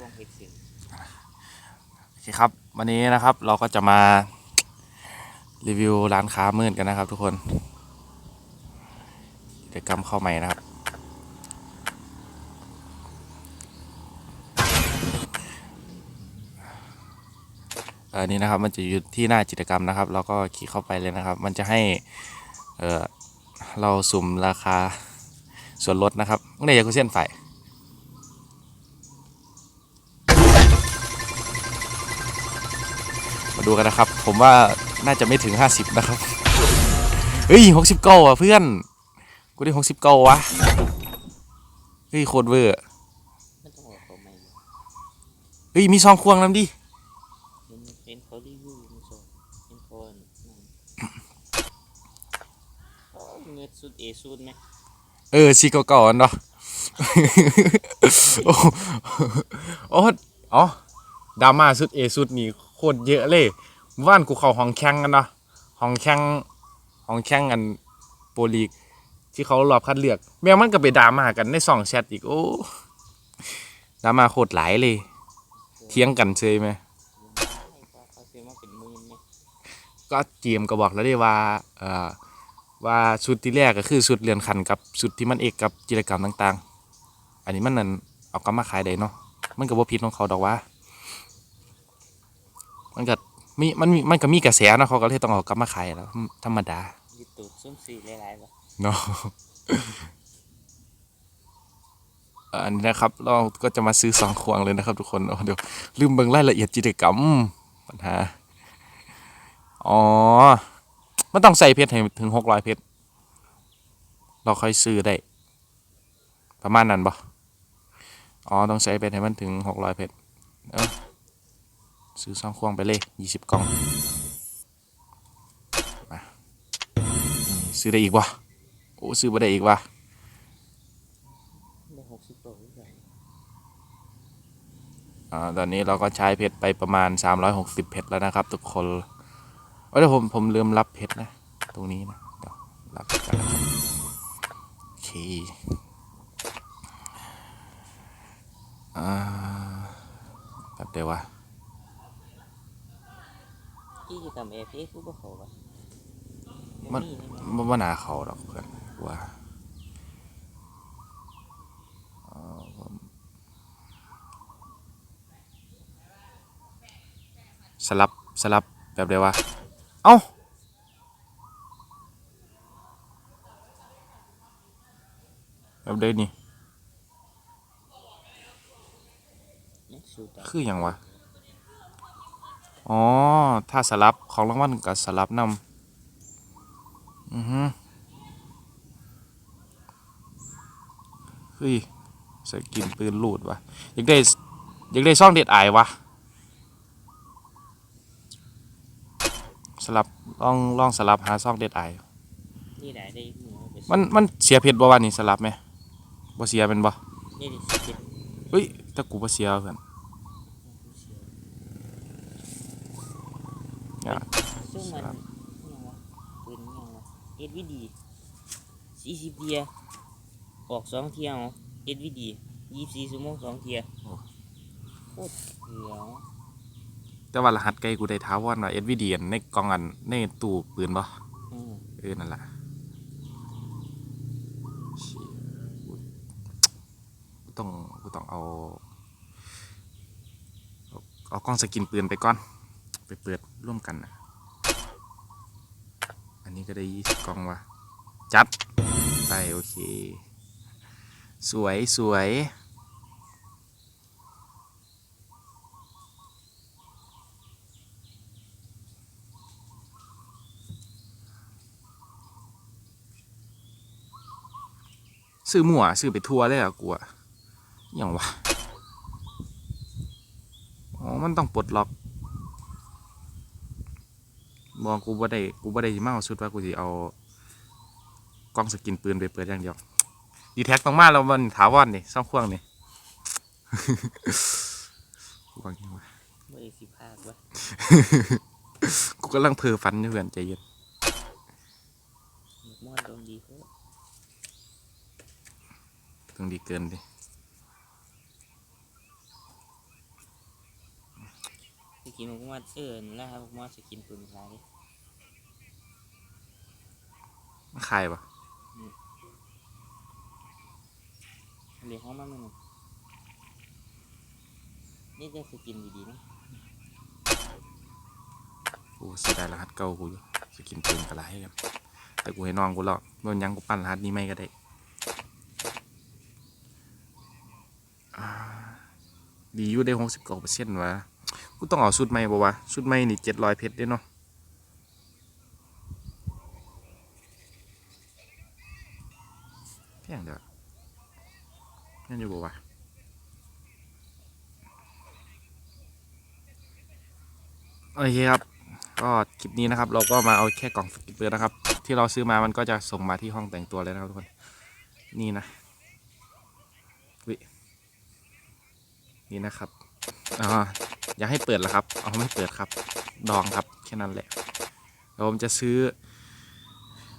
ต้องเฮ็ดเสียงโอเคครับ วันนี้นะครับเราก็จะมารีวิวร้านค้ามืดกันนะครับ ทุกคนกิจกรรมเข้าใหม่นะครับ อันนี้นะครับมันจะอยู่ที่หน้ากิจกรรมนะครับ เราก็คลิกเข้าไปเลยนะครับ มันจะให้เเราสุ่มราคาส่วนลดนะครับในยากุเส้นไฟ ดูกันนะครับ ผมว่าน่าจะไม่ถึง 50 นะครับ เฮ้ย60เก้าอะเพื่อน กูได้60เก้าวะ เฮ้ยโคตรเวอร์เฮ้ยมีซองควงน้ำดิเห็นเห็นเขารีวิวมันโซเห็นเขาอันนั่นโอ้เงินสุดเอสุดไหมเออซีเก่าๆอันเนาะโอ้โอ้อ๋อดราม่าสุดเอสุดนี่ ตรเยอะเลยว่านกูเขาห้องแข่งกันเนาะห้องแข่งห้องแข่งกันโปรลีก ที่เขารอบคัดเลือก แม่งมันก็ไปดราม่ากันในสองแชทอีกโอ้ดราม่าโคตรหลายเลยเถียงกันเฉยไหมเขาซื้อมาเป็นหมื่ไหมก็เจมส์ก็บอกแล้วได้ว่าเอ่อว่าชุดที่แรกก็คือชุดเรือนคันกับชุดที่มันเอกกับกิจกรรมต่าง ๆ อันนี้มันนั่นเอากลับมาขายได้เนาะมันก็บ่ผิดของเขาดอกว่า มันก็มีมันมีมันก็มีกระแสเนาะเขาก็เลยต้องเอากลับมาขายแล้ว ธรรมดายึดตูดซุ่มสี่หลายๆวะเนาะอันนี้นะครับ เราก็จะมาซื้อสองควงเลยนะครับ ทุกคนโอ้เดี๋ยวลืมเบิ่งรายละเอียดกิจกรรมปัญหาอ๋อมันต้องใส่เพชรให้ถึงหกร้อยเพชรเราค่อยซื้อได้ ประมาณนั้นปะอ๋อ ต้องใส่เพชรให้มันถึงหกร้อยเพชร ซื้อสองควงไปเลยยี่สิบกล่องมาซื้อได้อีกวะโอ้ซื้อมาได้อีกวะหกสิบตัวใหญ่อ่าตอนนี้เราก็ใช้เพชรไปประมาณ 360 เพชรแล้วนะครับ ทุกคนเอ้ยเดี๋ยวผมผมลืมรับเพชรนะ ตรงนี้นะเดี๋ยวรับกันนะครับโอเคอ่าแบบเดียววะ ที่จะทำเอฟเอคือบ่เขาวะมันนี่นี่มันว่าหนาเขาหรอกเพื่อนว่าอ่าผมสลับสลับแบบเดียววะเอ้าแบบเดียวนี่นี่สูตรคืออย่างวะ อ๋อ ถ้าสลับของรางวัลกับสลับนำอือฮึเฮ้ยสกินปืนลูดวะอยากได้อยากได้ซ่องเด็ดอายวะสลับลองลองสลับหาซ่องเด็ดอายนี่ไหนได้หนูไปมันมันเสียเพชรบ่วะนี่สลับไหมบ่เสียเป็นบ่นี่ดิสิบเจ็ดเฮ้ยถ้ากูบ่เสียเพื่อน อะซึ่งมันครับยังวะปืนยังวะเอ็ดวีดีสี่สิบเทียออกสองเที่ยวเอ็ดวีดียี่สิบสี่ชั่วโมงสองเที่ยโคตรเหลืองแต่ว่ารหัสไกลกูได้ท้าวอนว่า SVD อันในกล่องอันในตู้ปืนบ่อืมเออนั่นแหละเชี่ยกูกูต้องกูต้องเอาเอา เอากล้องสกินปืนไปก่อน ไปเปิดร่วมกันนะอันนี้ก็ได้ยี่สิบกล้องว่ะจัดไป โอเค สวยสวยซื้อหมั่วซื้อไปทัวร์เลยเหรอะกูอะอย่างวะ อ๋อ มันต้องปลดล็อก บอกกูบ่ได้กูบ่ได้สิมาเอาสุดว่ากูสิเอากล้องสกินปืนไปเปิดอย่างเดียวดีแท็กต้องมาแล้วมันถาวรนี่ซ่องควงนี่กูวางยังวะไม่ได้สิบห้าวะกูกำลังเพ้อฝันอยู่เพื่อนใจเย็นมอดโดนดีเขาต้องดีเกินดิกินผมว่าเออนั่นแหล้วครับผมว่าสกินปืนขายมั นขายปะเรียกเขามาหนึ่งนี่จะสกินดีๆนะกูเสียดายรหัสเก่ากูอยู่สกินปืนกระไรกันแต่กูให้น้องกูแล้วโดนยังกูปั้นรหัสนี้ไม่ก็ได้อ่าดีอยู่ได้หกสิบเก้าเปอร์เซ็นต์วะกูต้องเอาชุดใหม่ปะวะชุดใหม่นี่เจ็ดร้อยเพชรได้เนาะ เพียงเดียวนั่นอยู่ปะวะโอเคครับ ก็คลิปนี้นะครับ เราก็มาเอาแค่กล่องสกิปเปอร์นะครับ ที่เราซื้อมามันก็จะส่งมาที่ห้องแต่งตัวเลยนะครับทุกคน นี่นะวินี่นะครับอ๋ออยากให้เปิดเหรอครับ เอาไม่เปิดครับ ดองครับ แค่นั้นแหละเดี๋ยวผมจะซื้อ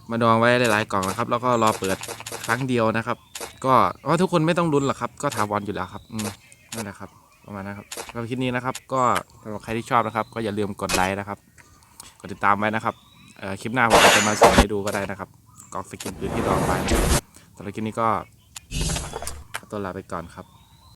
มาดองไว้หลายๆกล่องนะครับ แล้วก็รอเปิดครั้งเดียวนะครับ ก็ว่าทุกคนไม่ต้องลุ้นหรอกครับ ก็ถาวรอยู่แล้วครับอืมนั่นแหละครับ ประมาณนั้นครับสำหรับคลิปนี้นะครับ ก็สำหรับใครที่ชอบนะครับ ก็อย่าลืมกดไลค์นะครับ กดติดตามไว้นะครับเอ่อคลิปหน้าผมอาจจะมาส่งให้ดูก็ได้นะครับกล่องสกินปืนที่ดองไปสำหรับคลิปนี้ก็ขอตัวลาไปก่อนครับ